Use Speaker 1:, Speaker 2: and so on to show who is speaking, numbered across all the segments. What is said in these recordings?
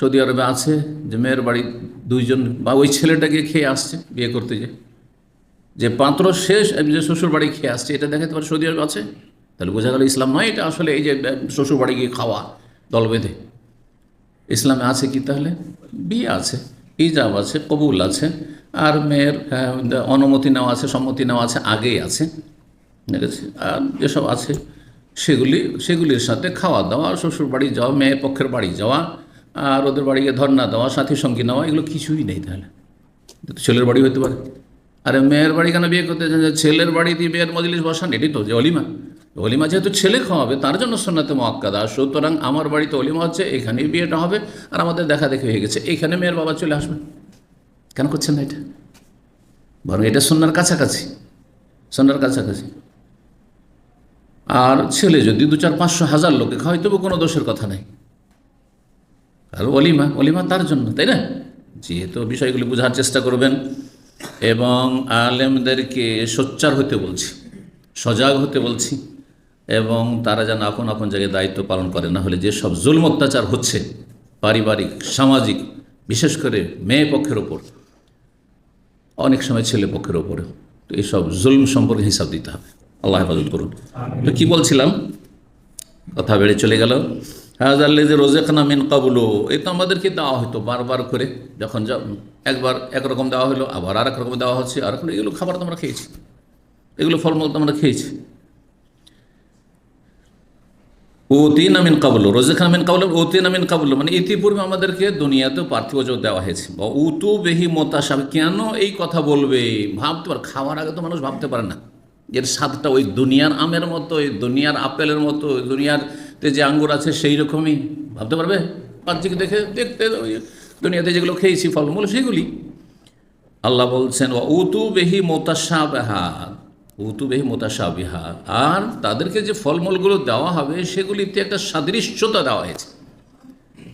Speaker 1: Saudi আরবে আছে, যে মেয়ের বাড়ি দুইজন বা ওই ছেলেটাকে খেয়ে আসছে, বিয়ে করতে যে যে পাত্র শেষ যে শ্বশুর বাড়ি খেয়ে আসছে, এটা দেখাতে পারে সৌদি আরবে আছে? তাহলে বোঝা গেল ইসলাম নয়, এটা আসলে এই যে শ্বশুর বাড়ি গিয়ে খাওয়া, দল বেঁধে। ইসলামে আছে কি তাহলে? বিয়ে আছে ইজাব আছে, কবুল আছে, আর মেয়ের অনুমতি নেওয়া আছে, সম্মতি নেওয়া আছে, আগেই আছে। ঠিক আছে আর যেসব আছে, সেগুলি, সেগুলির সাথে খাওয়া দাওয়া, শ্বশুর বাড়ি যাওয়া, মেয়ের পক্ষের বাড়ি যাওয়া আর ওদের বাড়ি গিয়ে ধর্না দেওয়া, সাথী সঙ্গী নেওয়া, এগুলো কিছুই নেই তাহলে। ছেলের বাড়ি হতে পারে। আরে মেয়ের বাড়ি কেন বিয়ে করতে চান? ছেলের বাড়ি দিয়ে বিয়ের মজলিস বসান এটি তো যে অলিমা। অলিমা যেহেতু ছেলে খাওয়াবে, তার জন্য সোনাতে মক্কাদা সুতরাং আমার বাড়িতে অলিমা হচ্ছে, এখানেই বিয়েটা হবে, আর আমাদের দেখা দেখি হয়ে গেছে। এখানে মেয়ের বাবা চলে আসবে। কেন করছেন না এটা? বরং এটা সন্ন্যার কাছাকাছি। সন্ন্যার কাছাকাছি। আর ছেলে যদি দু চার পাঁচশো হাজার লোকে খাওয়াই তবু কোনো দোষের কথা নেই। আর অলিমা অলিমা তার জন্য, তাই না? যেহেতু বিষয়গুলি বোঝার চেষ্টা করবেন এবং আলেমদেরকে সোচ্চার হতে বলছি, সজাগ হতে বলছি এবং তারা যেন আপন আপন জায়গায় দায়িত্ব পালন করে, না হলে যেসব জুলম অত্যাচার হচ্ছে পারিবারিক, সামাজিক, বিশেষ করে মেয়ে পক্ষের ওপর, অনেক সময় ছেলে পক্ষের ওপরে, তো এইসব জুলম সম্পর্কে হিসাব দিতে হবে। আল্লাহ হেফাজত করুন। তো কী বলছিলাম? কথা বেড়ে চলে গেল। হাজাল্লে যে রোজেখানা মিন কাবুলো। এই তো আমাদেরকে দেওয়া হতো বারবার করে। যখন একবার একরকম দেওয়া হলো আবার আর রকম দেওয়া হচ্ছে আর এগুলো খাবার তো আমরা খেয়েছি। এগুলো ফলমূল তো আমরা খেয়েছি। ওতিন আমিন কাবুল রোজেখান আমিন কাবুল ওতিন আমিন কাবুল। মানে ইতিপূর্বে আমাদেরকে দুনিয়াতেও পার্থিব যোগ দেওয়া হয়েছে। বা উতু বেহি মোতাসাব কেন এই কথা বলবে? ভাবতে পারে খাওয়ার আগে তো মানুষ ভাবতে পারে না। এর স্বাদটা ওই দুনিয়ার আমের মতো, ওই দুনিয়ার আপেলের মতো, ওই দুনিয়ারতে যে আঙ্গুর আছে সেই রকমই। ভাবতে পারবে? বাহ্যিক দেখে দেখতে দুনিয়াতে যেগুলো খেয়েছি, ফলমূল, সেগুলি। আল্লাহ বলছেন উতু বেহি মোতাসাবেহা উতু বেহি মোতাসাবিহা আর তাদেরকে যে ফলমূলগুলো দেওয়া হবে, সেগুলিতে একটা সাদৃশ্যতা দেওয়া হয়েছে।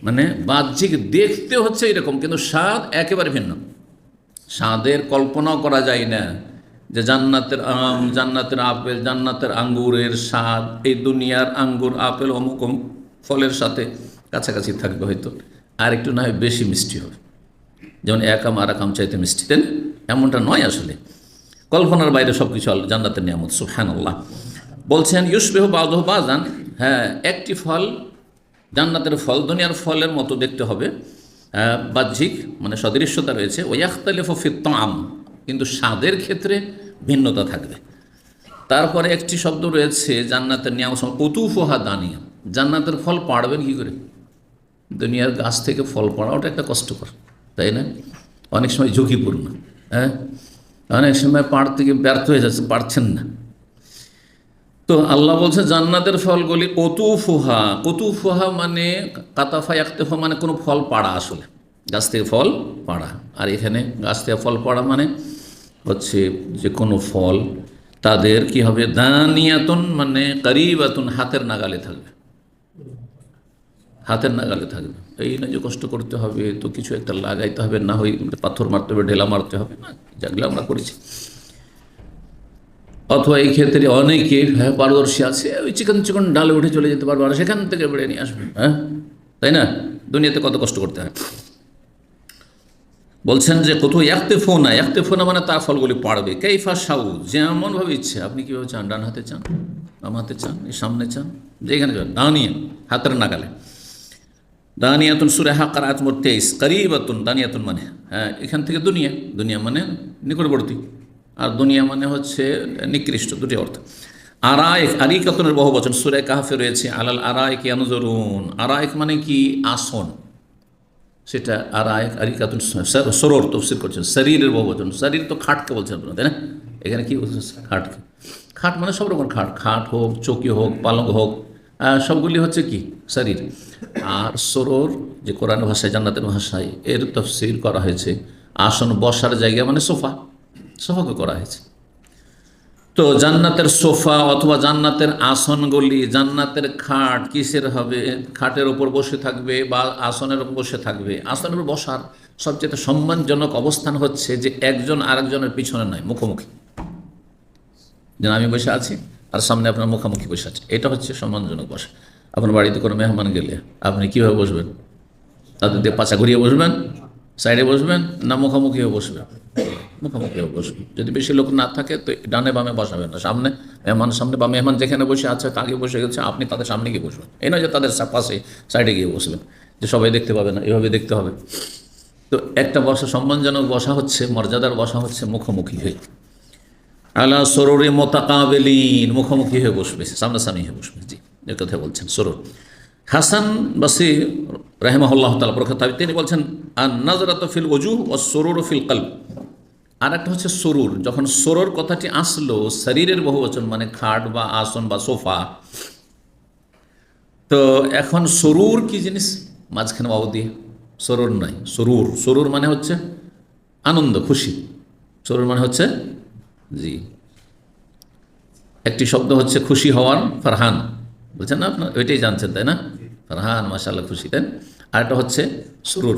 Speaker 1: মানে বাহ্যিক দেখতে হচ্ছে এরকম, কিন্তু স্বাদ একেবারে ভিন্ন। স্বাদের কল্পনাও করা যায় না। যে জান্নাতের আম, জান্নাতের আপেল, জান্নাতের আঙ্গুরের স্বাদ, এই দুনিয়ার আঙ্গুর, আপেল অমুক অমুক ফলের সাথে কাছাকাছি থাকবে হয়তো। আর একটু না হয় বেশি মিষ্টি হবে। যেমন এক আম, আর এক আম চাইতে মিষ্টি, তাই? এমনটা নয় আসলে। কল্পনার বাইরে সব কিছু জান্নাতের নিয়ামত সুফহান আল্লাহ বলছেন ইউসবেহ বাদহ বাজান। হ্যাঁ একটি ফল জান্নাতের ফল, দুনিয়ার ফলের মতো দেখতে হবে। বাহ্যিক মানে সদৃশ্যতা রয়েছে। ওয়াখতালিফ ফিত্তাম কিন্তু স্বাদের ক্ষেত্রে ভিন্নতা থাকবে। তারপরে একটি শব্দ রয়েছে, জান্নাতের নিয়াম কতুফোহা দানিয়া। জান্নাতের ফল পাড়বেন কী করে? দুনিয়ার গাছ থেকে ফল পড়া, ওটা একটা কষ্টকর, তাই না? অনেক সময় ঝুঁকিপূর্ণ হ্যাঁ? অনেক সময় পাড় থেকে ব্যর্থ হয়ে যাচ্ছে, পারছেন না। তো আল্লাহ বলছে, জান্নাতের ফলগুলি কতুফুহা কতুফুহা মানে কাতাফা একতেফা মানে কোনো ফল পাড়া আসলে। গাছ থেকে ফল পাড়া। আর এখানে গাছ থেকে ফল পাড়া মানে হচ্ছে যে কোনো ফল, তাদের কি হবে? দানিয়াতুন মানে করিবাতুন, হাতের নাগালে থাকবে। হাতের নাগালে থাকবে। এই না যে কষ্ট করতে হবে, তো কিছু একটা লাগাইতে হবে, না হয় পাথর মারতে হবে, ঢেলা মারতে হবে, না যেগুলো আমরা করেছি। অথবা এই ক্ষেত্রে অনেকে হ্যাঁ পারদর্শী আছে, ওই চিকন চিকন ডালে উঠে চলে যেতে পারবে, আর সেখান থেকে বেড়ে নিয়ে আসবে হ্যাঁ? তাই না? দুনিয়াতে কত কষ্ট করতে হয়। বলছেন যে কোথাও একতে ফোনা একতে ফোনা মানে তার ফলগুলি পাড়বে। কেইফা সাউ যেমনভাবে ইচ্ছে। আপনি কীভাবে চান? ডান হাতে চান? বাম হাতে চান? এই সামনে চান? যেখানে যান। দানিয়া হাতের নাগালে। দানিয়াতুন সুরে হাকার আতমর তেইশ। করিবাতুন, দানিয়াতুন মানে। হ্যাঁ এখান থেকে দুনিয়া। দুনিয়া মানে নিকটবর্তী। আর দুনিয়া মানে হচ্ছে নিকৃষ্ট। দুটি অর্থ। আরায়েক, আরিকাতনের বহু বচন। সুরে কাহাফে রয়েছে। আলাল আরায়েক ইয়ানুজরুন। আরায়েক মানে কি? আসন। সেটা আরায়েক আরিকাতুন সরোর তফসির করছেন, শরীরের বহু বচন। শরীর তো খাটকে বলছেন আপনারা, তাই না? এখানে কি বলছেন? খাটকে। খাট মানে সব রকম খাট। খাট হোক, চৌকি হোক, পালঙ্ক হোক সবগুলি হচ্ছে কি? শরীর। আর সরোর যে কোরআন ভাষায়, জান্নাতের ভাষায় এর তফসির করা হয়েছে, আসন বসার জায়গা মানে সোফা। সোফাকে করা হয়েছে। তো জান্নাতের সোফা অথবা জান্নাতের আসনগুলি, জান্নাতের খাট কিসের হবে? খাটের ওপর বসে থাকবে বা আসনের ওপর বসে থাকবে? আসনের বসার সবচেয়ে সম্মানজনক অবস্থান হচ্ছে যে একজন আরেকজনের পিছনে নয়, মুখোমুখি। যেন আমি বসে আছি, আর সামনে আপনার মুখোমুখি বসে আছে। এটা হচ্ছে সম্মানজনক বসা। আপনার বাড়িতে কোনো মেহমান গেলে আপনি কীভাবে বসবেন? তাদের দিয়ে পাশা ঘুরিয়ে বসবেন? সাইডে বসবেন না মুখোমুখি হয়ে বসবেন? মুখোমুখি বসবেন যদি বেশি লোক না থাকে, তো ডানে বামে বসাবেন না। সামনে মেহমান, সামনে বা মেহমান যেখানে বসে আছে তাকে বসে গেছে, আপনি তাদের সামনে গিয়ে বসবেন। এই নয় যে তাদের পাশে, সাইডে গিয়ে বসবেন। যে সবাই দেখতে পাবে না, এভাবে দেখতে হবে। তো একটা বসা, সম্মানজনক বসা হচ্ছে, মর্যাদার বসা হচ্ছে মুখোমুখি হয়ে। আলা সরোরে মোতাকাবেলিন, মুখোমুখি হয়ে বসবে, সামনাসামনি হয়ে বসবে। জি এর কথা বলছেন সরোর। হাসান বাসি রাহেমাহুল্লাহ তালা তিনি বলছেন আর নাজরাত ফিল অজু ও সরুর ফিল কাল আর একটা হচ্ছে সরুর। যখন সরোর কথাটি আসলো শরীরের বহু বচন মানে খাট বা আসন বা সোফা তো এখন সরুর কি জিনিস? মাঝখানে বাবু দিয়ে। সরুর নয় সরুর। সরুর মানে হচ্ছে আনন্দ খুশি। সরুর মানে হচ্ছে জি। একটি শব্দ হচ্ছে খুশি হওয়ার ফারহান। বলছেন না আপনার? ওইটাই জানছেন তাই না? ফারহান মাসাল্লাহ খুশি তাই আর একটা হচ্ছে সুরুর।